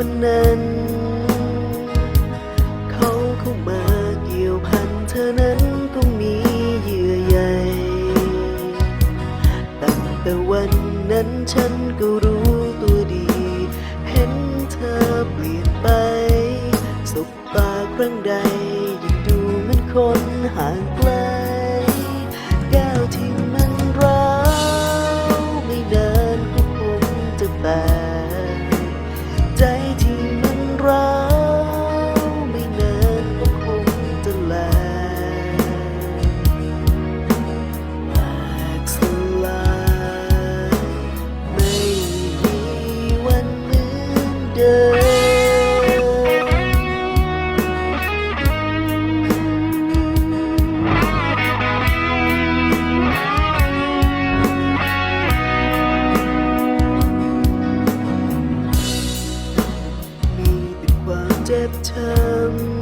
วันนั้น เขาเข้ามาเกี่ยวพันเธอนั้นต้องมีเยื่อใยตั้งแต่วันนั้นฉันก็รู้ตัวดี เห็นเธอเปลี่ยนไปสบตาครั้งใดยิ่งดูเหมือนคนห่างไกล เจ็บช้ำ